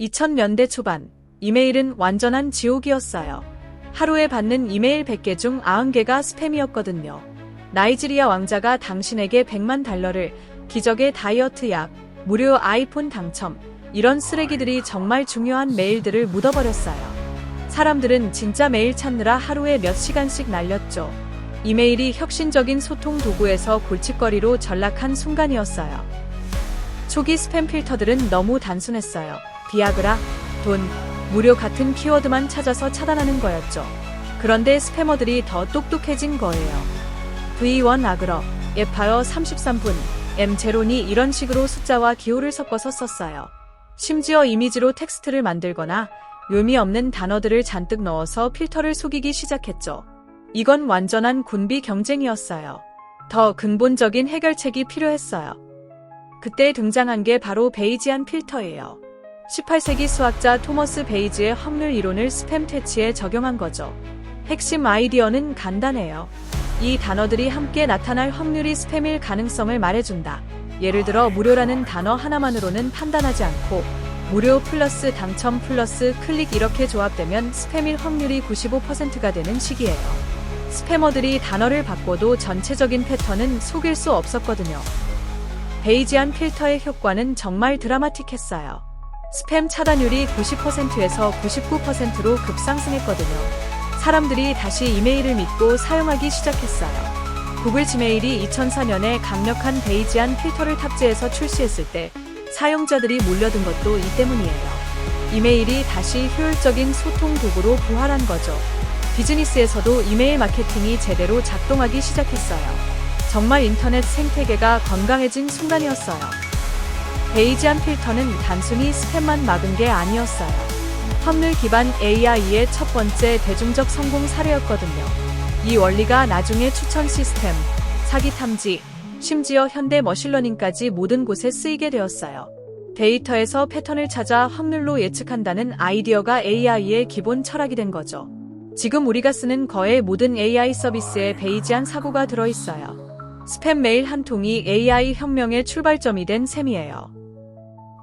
2000년대 초반, 이메일은 완전한 지옥이었어요. 하루에 받는 이메일 100개 중 90개가 스팸이었거든요. 나이지리아 왕자가 당신에게 100만 달러를, 기적의 다이어트 약, 무료 아이폰 당첨, 이런 쓰레기들이 정말 중요한 메일들을 묻어버렸어요. 사람들은 진짜 메일 찾느라 하루에 몇 시간씩 날렸죠. 이메일이 혁신적인 소통 도구에서 골칫거리로 전락한 순간이었어요. 초기 스팸 필터들은 너무 단순했어요. 비아그라, 돈, 무료 같은 키워드만 찾아서 차단하는 거였죠. 그런데 스패머들이 더 똑똑해진 거예요. V1 아그러, 에파여 33분, M0니 이런 식으로 숫자와 기호를 섞어서 썼어요. 심지어 이미지로 텍스트를 만들거나 의미 없는 단어들을 잔뜩 넣어서 필터를 속이기 시작했죠. 이건 완전한 군비 경쟁이었어요. 더 근본적인 해결책이 필요했어요. 그때 등장한 게 바로 베이지안 필터예요. 18세기 수학자 토머스 베이지의 확률 이론을 스팸 퇴치에 적용한 거죠. 핵심 아이디어는 간단해요. 이 단어들이 함께 나타날 확률이 스팸일 가능성을 말해준다. 예를 들어 무료라는 단어 하나만으로는 판단하지 않고 무료 플러스 당첨 플러스 클릭 이렇게 조합되면 스팸일 확률이 95%가 되는 식이에요. 스패머들이 단어를 바꿔도 전체적인 패턴은 속일 수 없었거든요. 베이지안 필터의 효과는 정말 드라마틱했어요. 스팸 차단율이 90%에서 99%로 급상승했거든요. 사람들이 다시 이메일을 믿고 사용하기 시작했어요. 구글 지메일이 2004년에 강력한 베이지안 필터를 탑재해서 출시했을 때 사용자들이 몰려든 것도 이 때문이에요. 이메일이 다시 효율적인 소통 도구로 부활한 거죠. 비즈니스에서도 이메일 마케팅이 제대로 작동하기 시작했어요. 정말 인터넷 생태계가 건강해진 순간이었어요. 베이지안 필터는 단순히 스팸만 막은 게 아니었어요. 확률 기반 AI의 첫 번째 대중적 성공 사례였거든요. 이 원리가 나중에 추천 시스템, 사기 탐지, 심지어 현대 머신러닝까지 모든 곳에 쓰이게 되었어요. 데이터에서 패턴을 찾아 확률로 예측한다는 아이디어가 AI의 기본 철학이 된 거죠. 지금 우리가 쓰는 거의 모든 AI 서비스에 베이지안 사고가 들어있어요. 스팸 메일 한 통이 AI 혁명의 출발점이 된 셈이에요.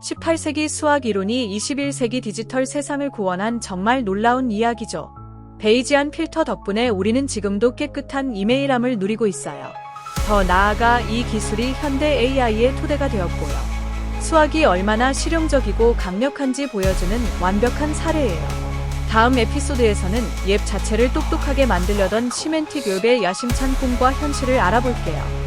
18세기 수학 이론이 21세기 디지털 세상을 구원한 정말 놀라운 이야기죠. 베이지안 필터 덕분에 우리는 지금도 깨끗한 이메일함을 누리고 있어요. 더 나아가 이 기술이 현대 AI의 토대가 되었고요. 수학이 얼마나 실용적이고 강력한지 보여주는 완벽한 사례예요. 다음 에피소드에서는 앱 자체를 똑똑하게 만들려던 시멘틱 웹의 야심찬 꿈과 현실을 알아볼게요.